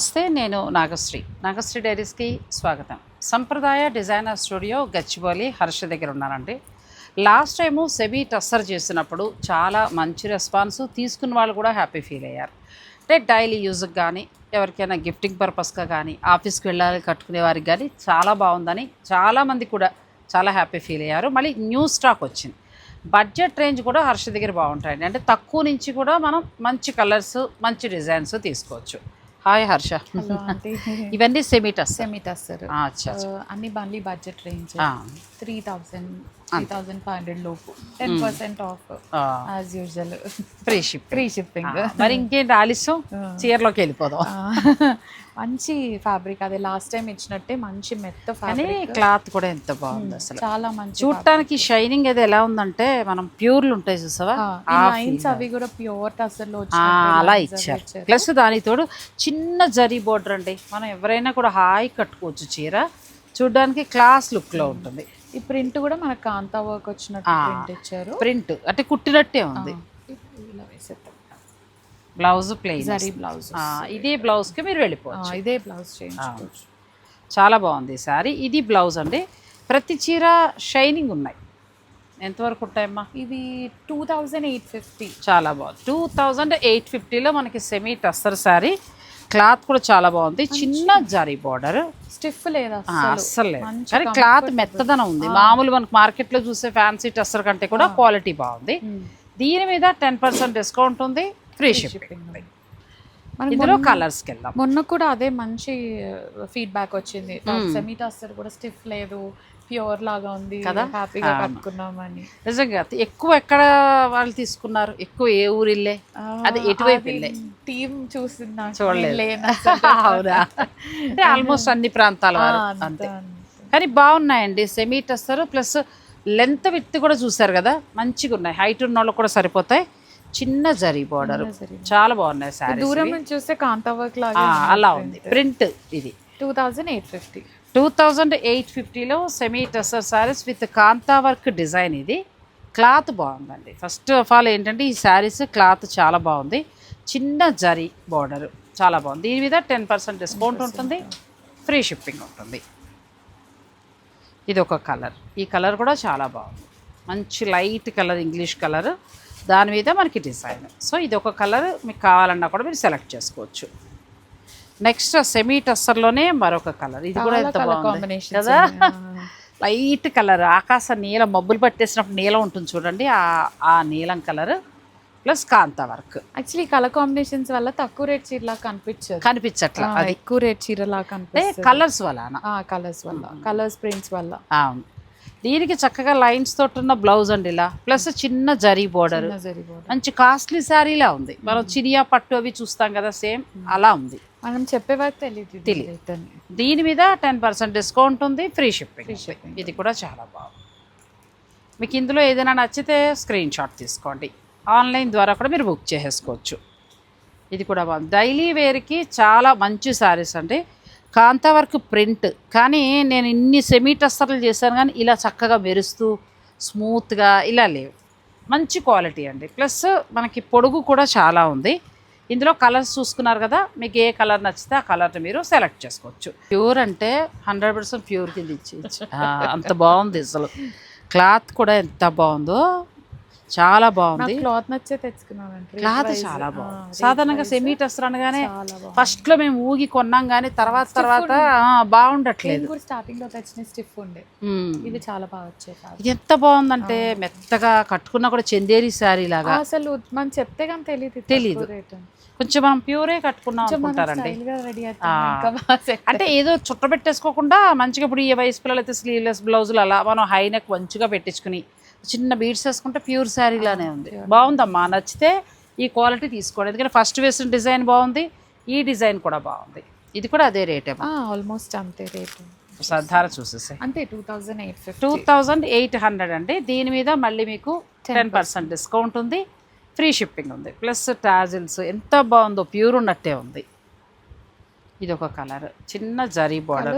నమస్తే నేను నాగశ్రీ. నాగశ్రీ డైరీస్కి స్వాగతం. సంప్రదాయ డిజైనర్ స్టూడియో గచ్చిబౌలి హర్ష దగ్గర ఉన్నానండి లాస్ట్ టైము సెమీ టస్సర్ చేసినప్పుడు చాలా మంచి రెస్పాన్స్ తీసుకున్న వాళ్ళు కూడా హ్యాపీ ఫీల్ అయ్యారు. అంటే డైలీ యూజ్కి కానీ ఎవరికైనా గిఫ్టింగ్ పర్పస్గా కానీ ఆఫీస్కి వెళ్ళాలి కట్టుకునే వారికి కానీ చాలా బాగుందని చాలామంది కూడా చాలా హ్యాపీ ఫీల్ అయ్యారు. మళ్ళీ న్యూ స్టాక్ వచ్చింది. బడ్జెట్ రేంజ్ కూడా హర్ష దగ్గర బాగుంటాయండి. అంటే తక్కువ నుంచి కూడా మనం మంచి కలర్స్ మంచి డిజైన్స్ తీసుకోవచ్చు. హాయ్ హర్ష. ఇవన్నీ సెమీటస్. సెమీటస్ సార్. అన్ని బండ్లీ budget range three thousand three thousand five hundred లోపు. టెన్ పర్సెంట్ ఆఫ్ ఆ, as usual free ship free shipping మరి ఇంకేంటి ఆలస్యం చీరలోకి వెళ్ళిపోదాం. మంచి ఫ్యాబ్రిక్ అదే లాస్ట్ టైం ఇచ్చినట్టే మంచి మెత్త ఫ్యాబ్రిక్ క్లాత్ కూడా ఎంత బాగుంది అసలు. చాలా మంచి చూడటానికి షైనింగ్ అది ఎలా ఉందంటే మనం ప్యూర్లు ఉంటాయి చూసావా? లైన్స్ అవి కూడా ప్యూర్ అసలు అలా ఇచ్చారు. ప్లస్ దానికి తోడు చిన్న జరీ బోర్డర్ అండి. మనం ఎవరైనా కూడా హాయి కట్టుకోవచ్చు చీర. చూడడానికి క్లాస్ లుక్లో ఉంటుంది. ఈ ప్రింట్ కూడా మనకు కాంతా వర్క్ వచ్చినట్టు ప్రింట్ ఇచ్చారు. ప్రింట్. అంటే కుట్టినట్టే ఉంది. బ్లౌజ్ ప్లెయిన్ జరీ బ్లౌజ్ ఇదే బ్లౌజ్కి మీరు వెళ్ళిపోవచ్చు. ఇదే బ్లౌజ్ చేయించుకోవచ్చు. చాలా బాగుంది సారీ ఇది బ్లౌజ్ అండి. ప్రతి చీర షైనింగ్ ఉన్నాయి. ఎంతవరకు ఉంటాయమ్మా? ఇది టూ థౌజండ్ ఎయిట్ ఫిఫ్టీ చాలా బాగుంది. టూ థౌజండ్ ఎయిట్ ఫిఫ్టీలో మనకి సెమీ టస్సర్ శారీ క్లాత్ కూడా చాలా బాగుంది. చిన్న జరీ బార్డర్. స్టిఫ్ లేదా అస్సలు. లేదు. కానీ క్లాత్ మెత్తదనం ఉంది. మామూలు మనకు మార్కెట్లో చూసే ఫ్యాన్సీ టస్సర్ కంటే కూడా క్వాలిటీ బాగుంది. దీని మీద టెన్ పర్సెంట్ డిస్కౌంట్ ఉంది. Free shipping. ఇందులో కలర్స్కి వెళ్దాం. మొన్న కూడా అదే మంచి ఫీడ్బ్యాక్ వచ్చింది. సెమీ టస్టర్ కూడా స్టిఫ్ లేదు. ప్యూర్ లాగా ఉంది. కదా? హ్యాపీగా కట్టుకున్నామని. నిజంగా ఎక్కువ ఎక్కడ వాళ్ళు తీసుకున్నారు? ఎక్కువ ఏ ఊరిల్లే? అది ఎటువైపు వెళ్ళే టీం చూసింది? చూడలేదు. అవునా? అంటే ఆల్మోస్ట్ అన్ని ప్రాంతాల వారు. అంతే కానీ బాగున్నాయండి. Semi tussar plus length with కూడా చూసారు కదా? మంచిగా ఉన్నాయి. హైట్ ఉన్న వాళ్ళు కూడా సరిపోతాయి. చిన్న జరీ బార్డర్ చాలా బాగున్నాయి శారీ దూరం నుంచి చూస్తే కాంతా వర్క్ లాగా అలా ఉంది. ప్రింట్ ఇది. Two thousand eight fifty. Two thousand eight ఫిఫ్టీలో semi tussar saris with kantha work design ఇది. క్లాత్ బాగుందండి. ఫస్ట్ ఆఫ్ ఆల్ ఏంటంటే ఈ శారీస్ క్లాత్ చాలా బాగుంది. చిన్న జరీ బార్డర్ చాలా బాగుంది. దీని మీద టెన్ పర్సెంట్ డిస్కౌంట్ ఉంటుంది. ఫ్రీ షిప్పింగ్ ఉంటుంది. ఇది ఒక కలర్. ఈ కలర్ కూడా చాలా బాగుంది. మంచి లైట్ కలర్ ఇంగ్లీష్ కలర్. దాని మీద మనకి డిజైన్. సో ఇది ఒక కలర్ మీకు కావాలన్నా కూడా మీరు సెలెక్ట్ చేసుకోవచ్చు. నెక్స్ట్ సెమీ టస్సర్లోనే మరొక కలర్. ఇది కూడా ఎంత బాగుంది. కాంబినేషన్ కదా? Light colour. ఆకాశ నీలం మబ్బులు పట్టేసినప్పుడు నీలం ఉంటుంది చూడండి. ఆ ఆ నీలం colour plus kantha work. Actually colour combinations వల్ల తక్కువ రేట్ చీరలా కనిపించదు. కనిపించట్లా ఎక్కువ రేట్ చీరలా కనిపిస్తుంది. కలర్స్ వలన కలర్స్ వల్ల. కలర్స్ ప్రింట్స్ వల్ల. అవును. దీనికి చక్కగా లైన్స్ తోటి ఉన్న బ్లౌజ్ అండి ఇలా. ప్లస్ చిన్న జరీ బోర్డర్. మంచి కాస్ట్లీ శారీలా ఉంది. మనం చినియా పట్టు అవి చూస్తాం కదా సేమ్ అలా ఉంది. మనం చెప్పే వరకు తెలియదు. దీని మీద టెన్ పర్సెంట్ డిస్కౌంట్ ఉంది ఫ్రీ షిప్పింగ్. ఇది కూడా చాలా బాగుంది. మీకు ఇందులో ఏదైనా నచ్చితే స్క్రీన్ షాట్ తీసుకోండి. ఆన్లైన్ ద్వారా కూడా మీరు బుక్ చేసేసుకోవచ్చు. ఇది కూడా బాగుంది. డైలీ వేర్కి చాలా మంచి శారీస్ అండి. Kantha work print. కానీ నేను ఇన్ని సెమీ టస్టర్లు చేశాను కానీ ఇలా చక్కగా మెరుస్తూ స్మూత్గా ఇలా లేవు. మంచి క్వాలిటీ అండి. ప్లస్ మనకి పొడుగు కూడా చాలా ఉంది. ఇందులో కలర్స్ చూసుకున్నారు కదా మీకు ఏ కలర్ నచ్చితే ఆ కలర్ని మీరు సెలెక్ట్ చేసుకోవచ్చు. ప్యూర్ అంటే హండ్రెడ్ పర్సెంట్ ప్యూర్ కింద ఇచ్చి అంత బాగుంది అసలు. క్లాత్ కూడా ఎంత బాగుందో. చాలా బాగుంది. క్లాత్ నచ్చే తెచ్చుకున్నాను క్లాత్ చాలా బాగుంది. సాధారణంగా సెమీ టెస్టర్ అనగానే ఫస్ట్లో మేము ఊగి కొన్నాం కానీ తర్వాత తర్వాత బాగుండట్లేదు. స్టార్టింగ్లో తెచ్చిన స్టిఫ్ ఉండే. ఇది చాలా బాగా ఇది ఎంత బాగుందంటే మెత్తగా కట్టుకున్నా కూడా చందేరి శారీ లాగా. అసలు మనం చెప్తే కానీ తెలియదు. రేట్. కొంచెం మనం ప్యూరే కట్టుకున్నాం అనుకుంటారండి. అంటే ఏదో చుట్ట పెట్టేసుకోకుండా మంచిగా ఇప్పుడు ఈ వయసు పిల్లలు అయితే స్లీవ్లెస్ బ్లౌజులు అలా మనం హై నెక్ మంచిగా పెట్టించుకుని చిన్న బీడ్స్ వేసుకుంటే ప్యూర్ శారీలానే ఉంది. బాగుందమ్మా. నచ్చితే ఈ క్వాలిటీ తీసుకోండి. ఎందుకంటే ఫస్ట్ వేసిన డిజైన్ బాగుంది ఈ డిజైన్ కూడా బాగుంది. ఇది కూడా అదే రేటేమో ఆ ఆల్మోస్ట్ అంతే రేట్ సద్ధార చూసేసాయి. అంతే two thousand eight two thousand eight hundred అండి. దీని మీద మళ్ళీ మీకు టెన్ పర్సెంట్ డిస్కౌంట్ ఉంది. ఫ్రీ షిప్పింగ్ ఉంది. ప్లస్ టాజిల్స్ ఎంత బాగుందో ప్యూర్ ఉన్నట్టే ఉంది. ఇది ఒక కలర్. చిన్న జరీ బార్డర్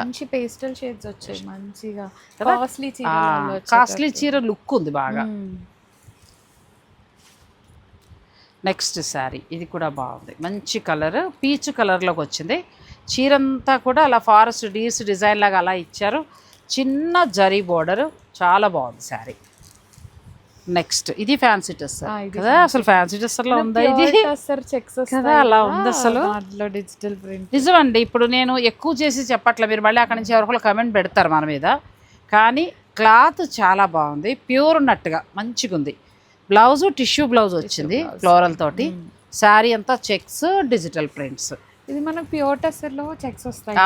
మంచి పేస్టల్ షేడ్స్ వచ్చాయి మంచిగా? కాస్ట్లీ కాస్ట్లీ చీర లుక్ ఉంది బాగా. నెక్స్ట్ శారీ ఇది కూడా బాగుంది. మంచి కలర్ పీచ్ కలర్లోకి వచ్చింది. చీరంతా కూడా అలా ఫారెస్ట్ డీస్ డిజైన్ లాగా అలా ఇచ్చారు. చిన్న జరీ బోర్డర్ చాలా బాగుంది శారీ నెక్స్ట్ ఇది ఫ్యాన్సీ ఇది కదా? అసలు ఫ్యాన్సీ డ్రెస్లో ఉందా ఇది? సార్ చెక్స్ కదా, అలా ఉంది అసలు. దాంట్లో డిజిటల్ ప్రింట్ నిజమండి. ఇప్పుడు నేను ఎక్కువ చేసి చెప్పట్లే. మీరు మళ్ళీ అక్కడి నుంచి ఎవరికో కమెంట్ పెడతారు మన మీద. కానీ క్లాత్ చాలా బాగుంది. ప్యూర్ ఉన్నట్టుగా మంచిగా ఉంది. బ్లౌజ్ టిష్యూ బ్లౌజ్ వచ్చింది ఫ్లోరల్ తోటి. శారీ అంతా చెక్స్ డిజిటల్ ప్రింట్స్ ఇది మనకు ప్యూర్ టెస్టర్లో చెక్స్ వస్తాయి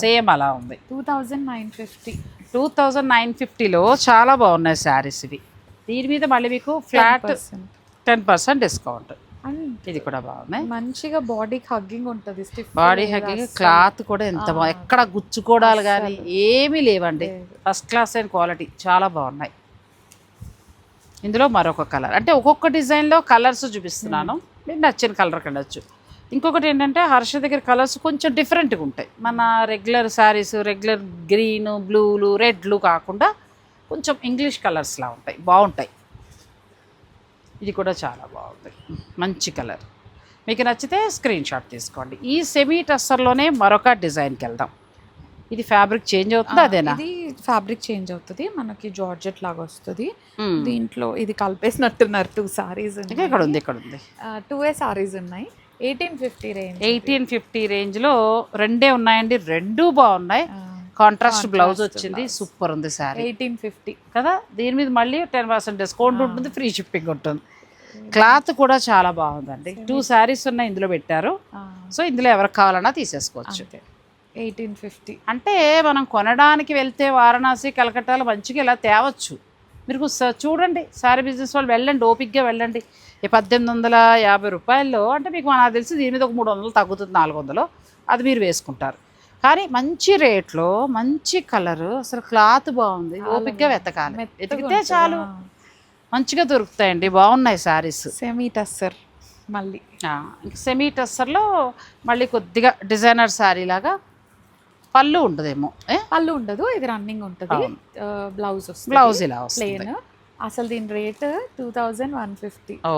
సేమ్ అలా ఉంది. Two thousand nine fifty two thousand nine ఫిఫ్టీలో చాలా బాగున్నాయి శారీస్ ఇవి. దీని మీద మళ్ళీ మీకు ఫ్లాట్ టెన్ పర్సెంట్ డిస్కౌంట్ ఇది కూడా బాగున్నాయి మంచిగా బాడీకి హగ్గింగ్ ఉంటుంది బాడీ హగ్గింగ్ క్లాత్ కూడా ఎంత బాగుంది ఎక్కడ గుచ్చుకోవడాలు కానీ ఏమీ లేవండి. ఫస్ట్ క్లాస్ అయిన క్వాలిటీ చాలా బాగున్నాయి. ఇందులో మరొక కలర్ అంటే ఒక్కొక్క డిజైన్లో కలర్స్ చూపిస్తున్నాను. మీకు నచ్చిన కలర్ కండొచ్చు ఇంకొకటి ఏంటంటే హర్ష దగ్గర కలర్స్ కొంచెం డిఫరెంట్గా ఉంటాయి. మన రెగ్యులర్ శారీస్ రెగ్యులర్ గ్రీన్ బ్లూలు రెడ్లు కాకుండా కొంచెం ఇంగ్లీష్ కలర్స్లా ఉంటాయి. బాగుంటాయి. ఇది కూడా చాలా బాగుంది. మంచి కలర్. మీకు నచ్చితే స్క్రీన్ షాట్ తీసుకోండి. ఈ సెమీ టస్సర్లోనే మరొక డిజైన్కి వెళ్దాం. ఇది ఫ్యాబ్రిక్ చేంజ్ అవుతుంది అదేనా? ఇది ఫ్యాబ్రిక్ చేంజ్ అవుతుంది. మనకి జార్జెట్ లాగా వస్తుంది. దీంట్లో ఇది కలిపేసినట్టున్నారు టూ సారీస్ ఇంకా ఇక్కడ ఉంది ఇక్కడ ఉంది టూ ఏ సారీస్ ఉన్నాయి. Eighteen fifty range eighteen fifty రేంజ్లో రెండే ఉన్నాయండి. రెండు బాగున్నాయి. కాంట్రాస్ట్ బ్లౌజ్ వచ్చింది. సూపర్ ఉంది శారీ ఎయిటీన్ ఫిఫ్టీ కదా? దీని మీద మళ్ళీ టెన్ పర్సెంట్ డిస్కౌంట్ ఉంటుంది ఫ్రీ షిప్పింగ్ ఉంటుంది. క్లాత్ కూడా చాలా బాగుందండి. టూ శారీస్ ఉన్నాయి ఇందులో పెట్టారు. సో ఇందులో ఎవరికి కావాలన్నా తీసేసుకోవచ్చు. ఎయిటీన్ ఫిఫ్టీ అంటే మనం కొనడానికి వెళ్తే వారణాసి కలకట్టాలో మంచిగా ఇలా తేవచ్చు. మీరు స- చూడండి సారీ బిజినెస్ వాళ్ళు వెళ్ళండి ఓపిక్గా వెళ్ళండి. ఈ పద్దెనిమిది వందల యాభై రూపాయల్లో అంటే మీకు నాకు తెలిసి దీని మీద ఒక మూడు వందలు తగ్గుతుంది నాలుగు వందలు. అది మీరు వేసుకుంటారు. కానీ మంచి రేట్లో మంచి కలర్ అసలు క్లాత్ బాగుంది. ఓపిక్గా వెతకాలి. వెతికితే చాలు. మంచిగా దొరుకుతాయండి. బాగున్నాయి శారీస్. సెమీ టస్సర్ మళ్ళీ. సెమీ టస్సర్లో మళ్ళీ కొద్దిగా డిజైనర్ శారీ లాగా పళ్ళు ఉంటుందేమో ఏ? పళ్ళు ఉండదు ఇది రన్నింగ్ ఉంటుంది. బ్లౌజ్ బ్లౌజ్ ఇలా వస్తుంది. ప్లేన్ అసలు దీని rate two thousand one fifty. ఓ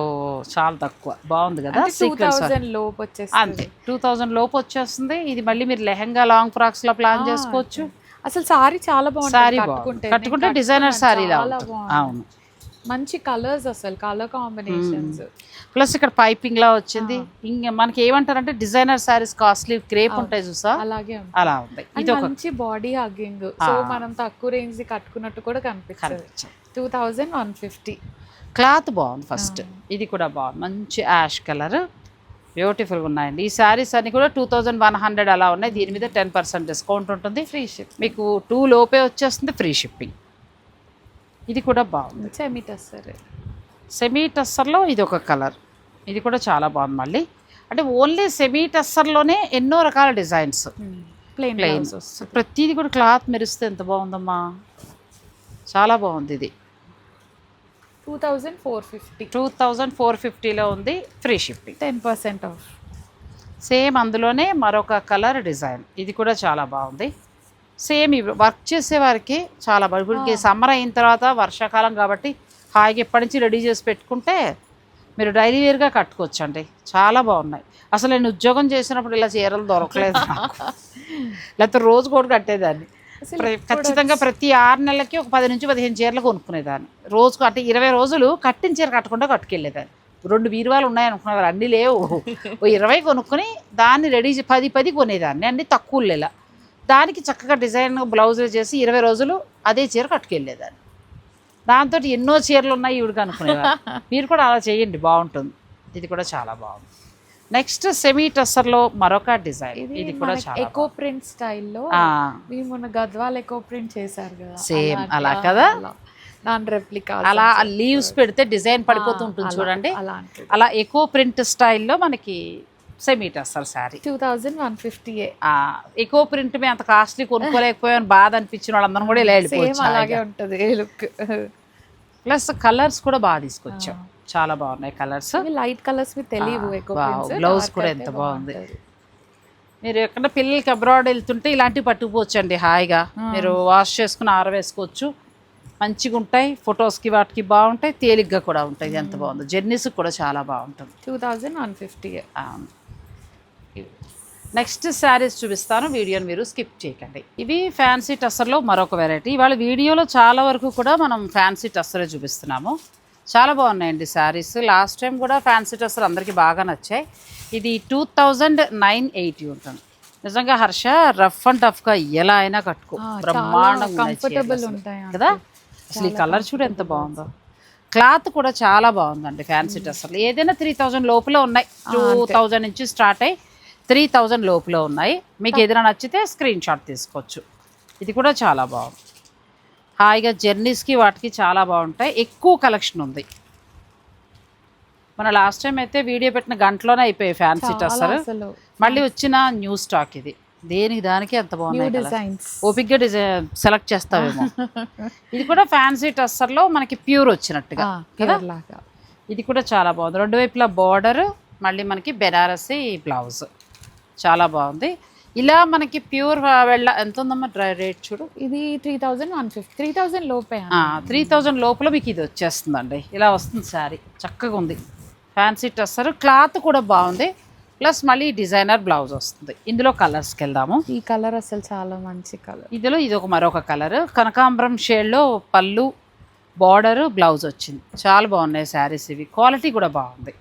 చాలా తక్కువ. బాగుంది కదా టూ థౌజండ్ లోపు వచ్చేస్తుంది. అంతే. టూ థౌజండ్ లోపు వచ్చేస్తుంది. ఇది మళ్ళీ మీరు లెహంగా లాంగ్ ఫ్రాక్స్లో ప్లాన్ చేసుకోవచ్చు. అసలు సారీ చాలా బాగుంటుంది. సారీ కట్టుకుంటే డిజైనర్ సారీ బాగుంది. అవును. మంచి కలర్స్ అసలు కలర్ కాంబినేషన్స్ ప్లస్ ఇక్కడ పైపింగ్ లా వచ్చింది. ఇంకా మనకి ఏమంటారంటే డిజైనర్ సారీస్ కాస్ట్లీ క్రేప్ ఉంటాయి చూసా? అలాగే అలా ఉంది. ఇది ఒక మంచి బాడీ హగ్గింగ్ సో మనం తక్కువ రేంజ్ కట్టుకున్నట్టు కూడా కనిపిస్తుంది. Two thousand one fifty cloth బాగుంది ఫస్ట్ ఇది కూడా బాగుంది. మంచి యాష్ కలర్ బ్యూటిఫుల్గా ఉన్నాయండి. ఈ శారీస్ అన్ని కూడా టూ థౌజండ్ వన్ హండ్రెడ్ అలా ఉన్నాయి. దీని మీద టెన్ పర్సెంట్ డిస్కౌంట్ ఉంటుంది. ఫ్రీ షిప్ మీకు టూ లోపే వచ్చేస్తుంది ఫ్రీ షిప్పింగ్ ఇది కూడా బాగుంది. సెమీ టస్సర్ సెమీ టస్సర్లో ఇది ఒక కలర్. ఇది కూడా చాలా బాగుంది మళ్ళీ. అంటే ఓన్లీ సెమీ టస్సర్లోనే ఎన్నో రకాల డిజైన్స్. Plain plain. బ్లౌజ్ వస్తుంది. ప్రతిదీ కూడా క్లాత్ మెరిస్తే ఎంత బాగుందమ్మా. చాలా బాగుంది ఇది. Two thousand four fifty. Two thousand four ఫిఫ్టీలో ఉంది free shipping. Ten percent off. Same అందులోనే మరొక కలర్ డిజైన్. ఇది కూడా చాలా బాగుంది. సేమ్ వర్క్ చేసే వారికి చాలా ఇప్పుడు సమ్మర్ అయిన తర్వాత వర్షాకాలం కాబట్టి హాయిగా ఎప్పటి నుంచి రెడీ చేసి పెట్టుకుంటే మీరు డైలీ వేర్గా కట్టుకోవచ్చు అండి చాలా బాగున్నాయి. అసలు నేను ఉద్యోగం చేసినప్పుడు ఇలా చీరలు దొరకలేదు లేకపోతే రోజు కూడా కట్టేదాన్ని. ఖచ్చితంగా ప్రతి ఆరు నెలలకి ఒక పది నుంచి పదిహేను చీరలు కొనుక్కునేదాన్ని. రోజుకు అంటే ఇరవై రోజులు కట్టిన చీర కట్టకుండా కట్టుకెళ్ళేదాన్ని. రెండు బీరువాలు ఉన్నాయి అనుకునేవారు అన్నీ లేవు. ఓ ఇరవై కొనుక్కొని దాన్ని రెడీ పది పది కొనేదాన్ని. అన్ని తక్కువ లేలా. దానికి చక్కగా డిజైన్ బ్లౌజులు చేసి ఇరవై రోజులు అదే చీర కట్టుకెళ్ళేదాన్ని. దాంతో ఎన్నో చీరలు ఉన్నాయి ఇవిడికి అనుకునేవారు. మీరు కూడా అలా చేయండి బాగుంటుంది. ఇది కూడా చాలా బాగుంది. నెక్స్ట్ సెమీ టస్సర్లో మరొక డిజైన్. ఇది కూడా చాలా ఎకో ప్రింట్ స్టైల్లో మొన్న గద్వాల్ ఎకో ప్రింట్ చేశారు కదా అలాంటి- అలా కదా? అలా. దాని రెప్లికా అలా లీవ్స్ పెడితే డిజైన్ పడిపోతూ ఉంటుంది చూడండి. అలా ఎకో ప్రింట్ స్టైల్లో మనకి semi tussar sari. Two thousand one fifty eco print మేము అంత కాస్ట్లీ కొనుక్కోలేకపోయాను బాధ అనిపించిన వాళ్ళందరూ కూడా ఇలా సేమ్ అలాగే ఉంటది లుక్ ప్లస్ కలర్స్ కూడా బాగా తీసుకొచ్చాం. చాలా బాగున్నాయి కలర్స్. లైట్ కలర్స్ తెలియవు blouse కూడా ఎంత బాగుంది. మీరు ఎక్కడ పిల్లలకి అబ్రాడ్ వెళ్తుంటే ఇలాంటివి పట్టుకుపోవచ్చు అండి హాయిగా మీరు వాష్ చేసుకుని ఆరవేసుకోవచ్చు మంచిగా ఉంటాయి. ఫొటోస్కి వాటికి బాగుంటాయి. తేలిగ్గా కూడా ఉంటాయి. ఎంత బాగుందో. జర్నీస్ కూడా చాలా బాగుంటుంది. టూ థౌజండ్ వన్ ఫిఫ్టీ అవును. నెక్స్ట్ శారీస్ చూపిస్తాను. వీడియోని మీరు స్కిప్ చేయకండి. ఇవి ఫ్యాన్సీ టస్సర్లో మరొక వెరైటీ. ఇవాళ వీడియోలో చాలా వరకు కూడా మనం ఫ్యాన్సీ టస్సరే చూపిస్తున్నాము. చాలా బాగున్నాయండి శారీస్. లాస్ట్ టైం కూడా ఫ్యాన్సీ టస్సర్ అందరికీ బాగా నచ్చాయి. ఇది టూ థౌజండ్ నైన్ ఎయిటీ ఉంటుంది. నిజంగా హర్ష రఫ్ అండ్ టఫ్గా ఎలా అయినా కట్టుకో. బ్రహ్మాండంగా కంఫర్టబుల్. ఉంటాయి కదా? అసలు ఈ కలర్ చూడు ఎంత బాగుందో. క్లాత్ కూడా చాలా బాగుందండి ఫ్యాన్సీ డ్రెస్సులు ఏదైనా త్రీ థౌజండ్ లోపల ఉన్నాయి. టూ థౌజండ్ నుంచి స్టార్ట్ అయ్యి త్రీ థౌజండ్ లోపల ఉన్నాయి. మీకు ఏదైనా నచ్చితే స్క్రీన్ షాట్ తీసుకోవచ్చు. ఇది కూడా చాలా బాగుంది. హాయిగా జర్నీస్కి వాటికి చాలా బాగుంటాయి. ఎక్కువ కలెక్షన్ ఉంది. మన లాస్ట్ టైం అయితే వీడియో పెట్టిన గంటలోనే అయిపోయాయి ఫ్యాన్సీ టస్సర్ మళ్ళీ వచ్చిన న్యూ స్టాక్ ఇది. దేనికి దానికి ఎంత బాగున్నాయి. డిజైన్స్ ఓపిక్గా డిజైన్ సెలెక్ట్ చేస్తావేమో. ఇది కూడా ఫ్యాన్సీ టస్సర్లో మనకి ప్యూర్ వచ్చినట్టుగా కదా? ఇది కూడా చాలా బాగుంది. రెండు వైపులా బార్డర్ మళ్ళీ మనకి బెనారసి బ్లౌజ్ చాలా బాగుంది. ఇలా మనకి ప్యూర్ వెళ్ళ ఎంత ఉందమ్మా డ్రై రేట్ చూడు? ఇది three thousand one fifty three thousand లోపే త్రీ థౌజండ్ లోపల మీకు ఇది వచ్చేస్తుందండి. ఇలా వస్తుంది శారీ. చక్కగా ఉంది. ఫ్యాన్సీ టస్సర్ క్లాత్ కూడా బాగుంది. ప్లస్ మళ్ళీ డిజైనర్ బ్లౌజ్ వస్తుంది. ఇందులో కలర్స్కి వెళ్దాము. ఈ కలర్ అసలు చాలా మంచి కలర్. ఇందులో ఇది ఒక మరొక కలర్. కనకాంబరం షేడ్లో పళ్ళు బార్డర్ బ్లౌజ్ వచ్చింది. చాలా బాగున్నాయి శారీస్ ఇవి. క్వాలిటీ కూడా బాగుంది.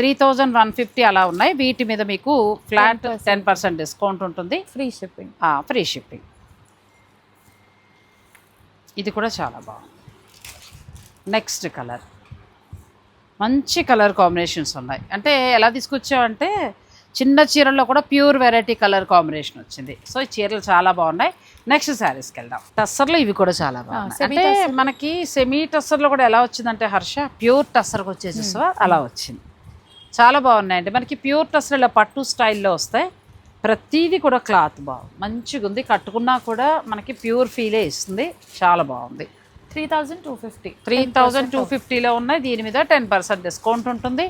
త్రీ థౌజండ్ వన్ ఫిఫ్టీ అలా ఉన్నాయి. వీటి మీద మీకు ఫ్లాట్ టెన్ పర్సెంట్ డిస్కౌంట్ ఉంటుంది. ఫ్రీ షిప్పింగ్ ఫ్రీ షిప్పింగ్ ఇది కూడా చాలా బాగుంది. నెక్స్ట్ కలర్ మంచి కలర్ కాంబినేషన్స్ ఉన్నాయి. అంటే ఎలా తీసుకొచ్చామంటే చిన్న చీరల్లో కూడా ప్యూర్ వెరైటీ కలర్ కాంబినేషన్ వచ్చింది. సో ఈ చీరలు చాలా బాగున్నాయి. నెక్స్ట్ శారీస్కి వెళ్దాం టస్సర్లో ఇవి కూడా చాలా బాగున్నాయి. అంటే మనకి సెమీ టస్సర్లో కూడా ఎలా వచ్చిందంటే హర్ష ప్యూర్ టస్సర్కి వచ్చేసేసా అలా వచ్చింది. చాలా బాగున్నాయండి. మనకి ప్యూర్ టస్సర్ ఇలా పట్టు స్టైల్లో వస్తాయి. ప్రతిదీ కూడా క్లాత్ బాగుంది. మంచిగా ఉంది. కట్టుకున్నా కూడా మనకి ప్యూర్ ఫీలే ఇస్తుంది. చాలా బాగుంది. Three thousand two fifty. Three thousand two ఫిఫ్టీలో ఉన్నాయి. దీని మీద టెన్ పర్సెంట్ డిస్కౌంట్ ఉంటుంది.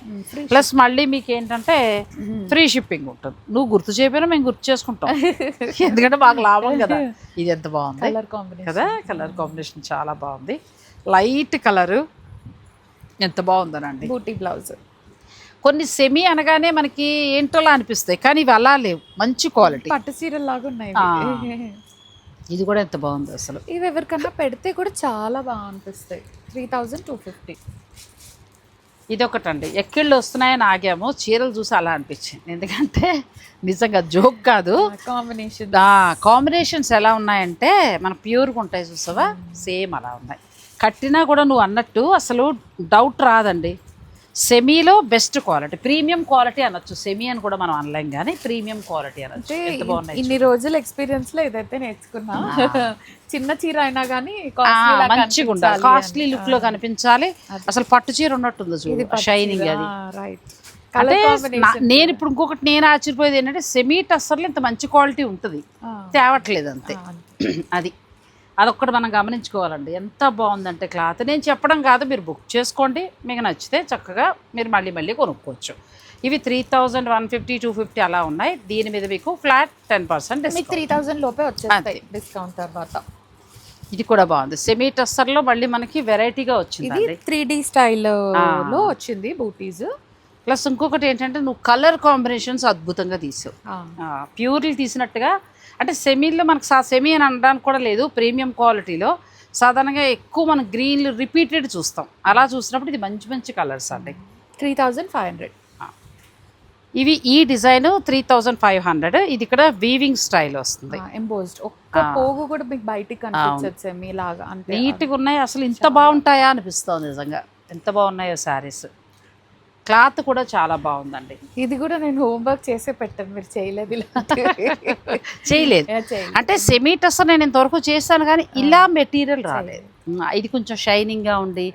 ప్లస్ మళ్ళీ మీకు ఏంటంటే ఫ్రీ షిప్పింగ్ ఉంటుంది. నువ్వు గుర్తు చేయకపోయినా మేము గుర్తు చేసుకుంటాం. ఎందుకంటే మాకు లాభం కదా. ఇది ఎంత బాగుంది? కలర్ కాంబినేషన్ కదా? కలర్ కాంబినేషన్ చాలా బాగుంది. లైట్ కలరు ఎంత బాగుందనండి. బూటీ బ్లౌజ్ కొన్ని సెమీ అనగానే మనకి ఏంటోలా అనిపిస్తాయి కానీ ఇవి అలా లేవు. మంచి క్వాలిటీ పట్టు చీరలు లాగా ఉన్నాయి ఆ. ఇది కూడా ఎంత బాగుంది అసలు. ఇవి ఎవరికన్నా పెడితే కూడా చాలా బాగా అనిపిస్తాయి. త్రీ థౌజండ్ టూ ఫిఫ్టీ ఇది ఒకటండి ఎక్కిళ్ళు వస్తున్నాయని ఆగాము. చీరలు చూసి అలా అనిపించింది. ఎందుకంటే నిజంగా జోక్ కాదు. కాంబినేషన్ కాంబినేషన్స్ ఎలా ఉన్నాయంటే మన ప్యూర్గా ఉంటాయి చూసావా? సేమ్ అలా ఉన్నాయి. కట్టినా కూడా నువ్వు అన్నట్టు అసలు డౌట్ రాదండి. సెమీలో బెస్ట్ క్వాలిటీ ప్రీమియం క్వాలిటీ అనొచ్చు. సెమీ అని కూడా మనం అనలేం కానీ ప్రీమియం క్వాలిటీ అనొచ్చు. అంటే ఎంత బాగున్నాయి ఇన్ని రోజుల ఎక్స్పీరియన్స్లో ఇదైతే నేర్చుకున్నా చిన్న చీర అయినా కానీ మంచిగా ఉండాలి కాస్ట్లీ లుక్లో కనిపించాలి. అసలు పట్టు చీర ఉన్నట్టుంది చూడు. షైనింగ్ అది. రైట్ అంటే కలర్ నా- నేను ఇప్పుడు ఇంకొకటి నేను ఆశ్చర్యపోయేది ఏంటంటే సెమీ టస్సర్లో ఇంత మంచి క్వాలిటీ ఉంటుంది. తేవట్లేదు అంతే. అది. అదొక్కటి మనం గమనించుకోవాలండి. ఎంత బాగుందంటే క్లాత్. నేను చెప్పడం కాదు మీరు బుక్ చేసుకోండి. మీకు నచ్చితే చక్కగా మీరు మళ్ళీ మళ్ళీ కొనుక్కోవచ్చు. ఇవి three thousand one fifty two fifty అలా ఉన్నాయి. దీని మీద మీకు ఫ్లాట్ టెన్ పర్సెంట్ మీకు త్రీ థౌజండ్ లోపే వచ్చేస్తాయి డిస్కౌంట్ తర్వాత. ఇది కూడా బాగుంది. సెమీ టస్సర్లో మళ్ళీ మనకి వెరైటీగా ఇది వచ్చిందండి త్రీ డి స్టైల్లో వచ్చింది బూటీస్. ప్లస్ ఇంకొకటి ఏంటంటే నువ్వు కలర్ కాంబినేషన్స్ అద్భుతంగా తీసావు. ప్యూర్లీ తీసినట్టుగా అంటే సెమీలో మనకు సా సెమీ అని అనడానికి కూడా లేదు ప్రీమియం క్వాలిటీలో. సాధారణంగా ఎక్కువ మనం గ్రీన్లు రిపీటెడ్ చూస్తాం. అలా చూసినప్పుడు ఇది మంచి మంచి కలర్స్ అండి. Three thousand five hundred. ఇవి ఈ design three thousand five hundred. ఇది ఇక్కడ వీవింగ్ స్టైల్ వస్తుంది. ఎంబోజ్డ్ ఒక్క పోగు కూడా మీకు బయటికి సెమీ లాగా నీట్గా ఉన్నాయి. అసలు ఇంత బాగుంటాయా అనిపిస్తుంది నిజంగా. ఎంత బాగున్నాయో శారీస్. క్లాత్ కూడా చాలా బాగుందండి. ఇది కూడా నేను హోంవర్క్ చేసే పెట్టాను మీరు చేయలేదు. చేయలేదు. అంటే సెమీ టస్ నేను ఇంతవరకు చేశాను కానీ ఇలా మెటీరియల్ రాలేదు. ఇది కొంచెం షైనింగ్గా ఉండి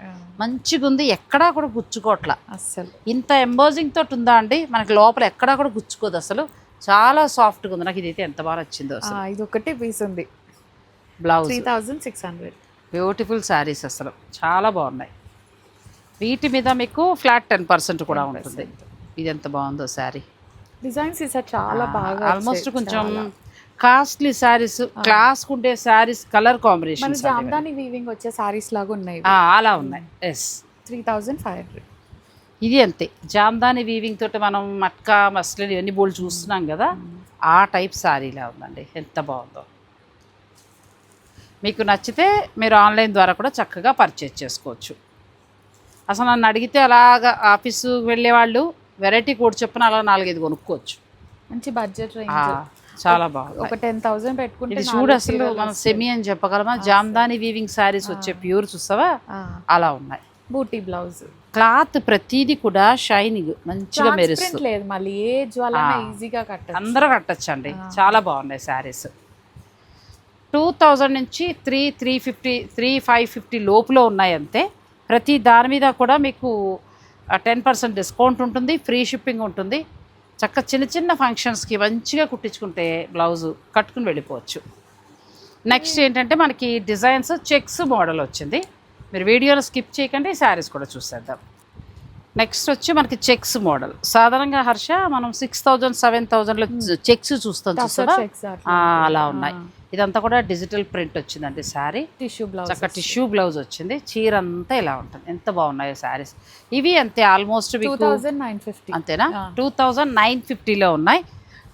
మంచిగా ఉంది ఎక్కడా కూడా గుచ్చుకోవట్లా అస్సలు. ఇంత ఎంబోజింగ్ తోటి ఉందా అండి? మనకి లోపల ఎక్కడా కూడా గుచ్చుకోదు అసలు. చాలా సాఫ్ట్గా ఉంది. నాకు ఇదైతే ఎంత బాగా నచ్చిందో అసలు. ఇది ఒకటి పీస్ ఉంది. Blouse three thousand six hundred beautiful saris అసలు. చాలా బాగున్నాయి. వీటి మీద మీకు ఫ్లాట్ టెన్ పర్సెంట్ కూడా ఉంటుంది. ఇది ఎంత బాగుందో శారీ. డిజైన్స్ ఈసారి చాలా బాగా ఆల్మోస్ట్ కొంచెం. కాస్ట్లీ శారీస్ క్లాస్ ఉండే saris colour combination Jamdani weaving వచ్చే సారీస్ లాగా ఉన్నాయి. అలా ఉన్నాయి. Yes three thousand five hundred ఇది అంతే. జామ్దాని వీవింగ్ తోటి మనం మట్కా మస్లిన్ ఇవన్నీ బోల్డ్ చూస్తున్నాం కదా ఆ టైప్ శారీలా ఉందండి. ఎంత బాగుందో. మీకు నచ్చితే మీరు ఆన్లైన్ ద్వారా కూడా చక్కగా పర్చేజ్ చేసుకోవచ్చు. అసలు నన్ను అడిగితే అలాగా ఆఫీసు వెళ్ళే వాళ్ళు వెరైటీ కోడ్ చెప్పిన అలా నాలుగైదు కొనుక్కోవచ్చు. మంచి బడ్జెట్ చాలా బాగుంది ఒక టెన్ థౌసండ్ పెట్టుకుంటే చూడు అసలు మనం సెమీ అని చెప్పగలమా? జామ్దాని వీవింగ్ శారీస్ వచ్చే ప్యూర్ చూస్తావా? అలా ఉన్నాయి. బూటీ బ్లౌజ్ క్లాత్ ప్రతిదీ కూడా షైనింగ్ మంచిగా మెరుస్తుంది లేదు మళ్ళీ ఏ జ్వాల ఈజీగా కట్టచ్చు. అందరూ కట్టచ్చండి. చాలా బాగున్నాయి శారీస్ టూ థౌజండ్ నుంచి three three fifty three five fifty లోపులో ఉన్నాయి అంతే. ప్రతి దాని మీద కూడా మీకు టెన్ పర్సెంట్ డిస్కౌంట్ ఉంటుంది ఫ్రీ షిప్పింగ్ ఉంటుంది. చక్క చిన్న చిన్న ఫంక్షన్స్కి మంచిగా కుట్టించుకుంటే బ్లౌజు కట్టుకుని వెళ్ళిపోవచ్చు. నెక్స్ట్ ఏంటంటే మనకి డిజైన్స్ చెక్స్ మోడల్ వచ్చింది. మీరు వీడియోలో స్కిప్ చేయకండి శారీస్ కూడా చూసేద్దాం. నెక్స్ట్ వచ్చి మనకి చెక్స్ మోడల్ సాధారణంగా హర్ష మనం సిక్స్ థౌజండ్ సెవెన్ థౌజండ్లో చెక్స్ చూస్తాం చూస్తావా ఆ, అలా ఉన్నాయి. ఇదంతా కూడా డిజిటల్ ప్రింట్ వచ్చిందండి శారీ. టిష్యూ బ్లౌజ్ చక్క టిష్యూ బ్లౌజ్ వచ్చింది. చీర అంతా ఇలా ఉంటుంది. ఎంత బాగున్నాయో శారీస్. ఇవి అంతే ఆల్మోస్ట్ టూ మీకు థౌజండ్ నైన్ ఫిఫ్టీ అంతేనా? టూ థౌజండ్ నైన్ ఫిఫ్టీలో ఉన్నాయి.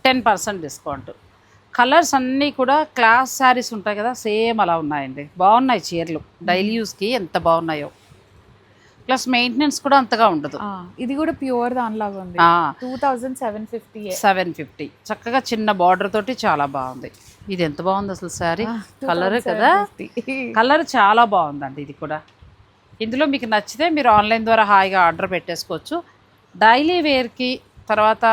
టెన్ పర్సెంట్ డిస్కౌంట్ కలర్స్ అన్నీ కూడా క్లాస్ శారీస్ ఉంటాయి కదా సేమ్ అలా ఉన్నాయండి. బాగున్నాయి చీరలు. డైలీ యూస్కి ఎంత బాగున్నాయో. ప్లస్ మెయింటెనెన్స్ కూడా అంతగా ఉండదు. ఇది కూడా ప్యూర్ దానిలాగా ఉంది. Two thousand seven fifty seven fifty చక్కగా చిన్న బార్డర్ తోటి చాలా బాగుంది. ఇది ఎంత బాగుంది అసలు శారీ? కలర్ కదా? కలర్ చాలా బాగుందండి ఇది కూడా. ఇందులో మీకు నచ్చితే మీరు ఆన్లైన్ ద్వారా హాయిగా ఆర్డర్ పెట్టేసుకోవచ్చు. డైలీ వేర్కి తర్వాత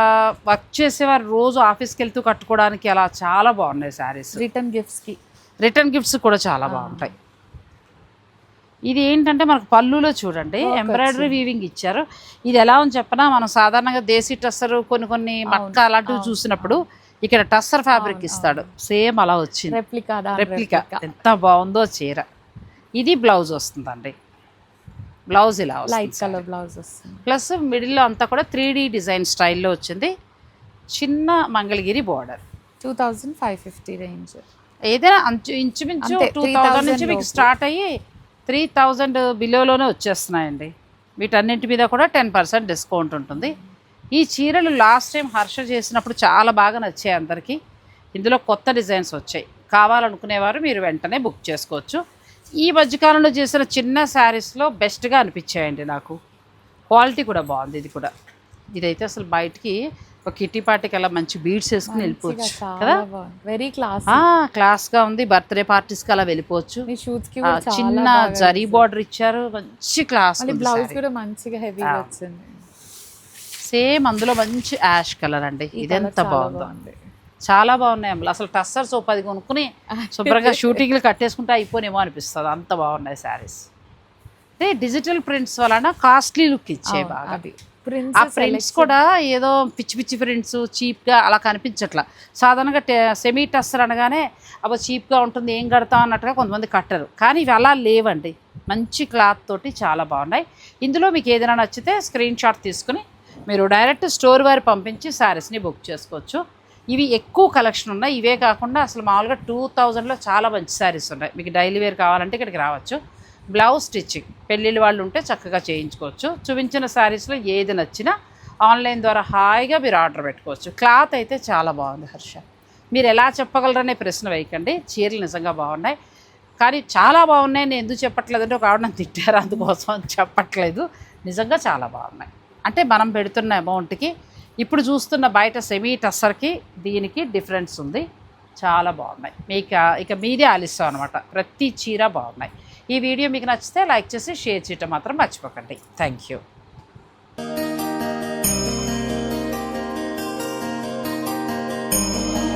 వర్క్ చేసేవారు రోజు ఆఫీస్కి వెళ్తూ కట్టుకోవడానికి అలా చాలా బాగున్నాయి శారీస్. రిటర్న్ గిఫ్ట్స్కి. రిటర్న్ గిఫ్ట్స్ కూడా చాలా బాగుంటాయి. ఇది ఏంటంటే మనకు పళ్ళులో చూడండి ఎంబ్రాయిడరీ వీవింగ్ ఇచ్చారు. ఇది ఎలా ఉంది చెప్పనా మనం సాధారణంగా దేశీ టస్సర్ కొన్ని కొన్ని మక్క అలాంటివి చూసినప్పుడు ఇక్కడ టస్సర్ ఫ్యాబ్రిక్ ఇస్తాడు. సేమ్ అలా వచ్చింది. రెప్లికా రెప్లికా ఎంత బాగుందో చీర. ఇది బ్లౌజ్ వస్తుందండి. బ్లౌజ్ ఇలా లైట్ కలర్ బ్లౌజ్ వస్తుంది. ప్లస్ మిడిల్లో అంతా కూడా త్రీ డిజైన్ స్టైల్లో వచ్చింది. చిన్న Mangalagiri border two thousand five fifty range ఏదైనా అంచు ఇంచుమించు టూ 3000 థౌజండ్ నుంచి మీకు. స్టార్ట్ అయ్యి త్రీ థౌజండ్ బిలోలోనే వచ్చేస్తున్నాయండి. వీటన్నింటి మీద కూడా టెన్ పర్సెంట్ డిస్కౌంట్ ఉంటుంది. ఈ చీరలు లాస్ట్ టైం హర్ష చేసినప్పుడు చాలా బాగా నచ్చాయి అందరికీ. ఇందులో కొత్త డిజైన్స్ వచ్చాయి. కావాలనుకునేవారు మీరు వెంటనే బుక్ చేసుకోవచ్చు. ఈ మధ్యకాలంలో చేసిన చిన్న శారీస్లో బెస్ట్గా అనిపించాయండి నాకు. క్వాలిటీ కూడా బాగుంది ఇది కూడా. ఇదైతే అసలు బయటికి ఒక కిట్టి పార్టీకి అలా మంచి బీడ్స్ వేసుకుని వెళ్ళిపోవచ్చు కదా? వెరీ క్లాస్ క్లాస్గా ఉంది. బర్త్డే పార్టీస్కి అలా వెళ్ళిపోవచ్చు. చిన్న జరీ బార్డర్ ఇచ్చారు. మంచి క్లాస్ బ్లౌజ్ కూడా మంచిగా హెవీగా వచ్చింది. సేమ్ అందులో మంచి యాష్ కలర్ అండి. ఇదెంత బాగుందో. బాగుంది. చాలా బాగున్నాయి అమ్మలు అసలు టస్సర్స్ ఓ పది కొనుక్కుని శుభ్రంగా షూటింగ్లు కట్టేసుకుంటే అయిపోనేమో అనిపిస్తుంది. అంత బాగున్నాయి శారీస్. అదే డిజిటల్ ప్రింట్స్ వలన కాస్ట్లీ లుక్ అవును, బాగా. ఆ ప్రింట్స్ కూడా ఏదో పిచ్చి పిచ్చి ప్రింట్స్ చీప్గా అలా కనిపించట్లా. సాధారణంగా సెమీ టస్సర్ అనగానే అబ్బో చీప్గా ఉంటుంది ఏం కడతాం అన్నట్టుగా కొంతమంది కట్టరు. కానీ ఇవి అలా లేవండి. మంచి క్లాత్ తోటి చాలా బాగున్నాయి. ఇందులో మీకు ఏదైనా నచ్చితే స్క్రీన్ షాట్ తీసుకుని మీరు డైరెక్ట్ స్టోర్ వారి పంపించి శారీస్ని బుక్ చేసుకోవచ్చు. ఇవి ఎక్కువ కలెక్షన్ ఉన్నాయి. ఇవే కాకుండా అసలు మామూలుగా టూ థౌజండ్లో చాలా మంచి శారీస్ ఉన్నాయి. మీకు డైలీ వేర్ కావాలంటే ఇక్కడికి రావచ్చు. బ్లౌజ్ స్టిచ్చింగ్ పెళ్ళిళ్ళు వాళ్ళు ఉంటే చక్కగా చేయించుకోవచ్చు. చూపించిన శారీస్లో ఏది నచ్చినా ఆన్లైన్ ద్వారా హాయిగా మీరు ఆర్డర్ పెట్టుకోవచ్చు. క్లాత్ అయితే చాలా బాగుంది హర్ష. మీరు ఎలా చెప్పగలరనే ప్రశ్న వేయకండి. చీరలు నిజంగా బాగున్నాయి. కానీ చాలా బాగున్నాయి. నేను ఎందుకు చెప్పట్లేదు అంటే ఒక ఆవిడ నన్ను తిట్టారు. అందుకోసం అని చెప్పట్లేదు. నిజంగా చాలా బాగున్నాయి. అంటే మనం పెడుతున్న అమౌంట్కి ఇప్పుడు చూస్తున్న బయట సెమీ టస్సర్కి దీనికి డిఫరెన్స్ ఉంది. చాలా బాగున్నాయి. మీకు ఇక మీదే ఆలిస్తాం అనమాట ప్రతి చీర బాగున్నాయి. ఈ వీడియో మీకు నచ్చితే లైక్ చేసి షేర్ చేయటం మాత్రం మర్చిపోకండి. Thank you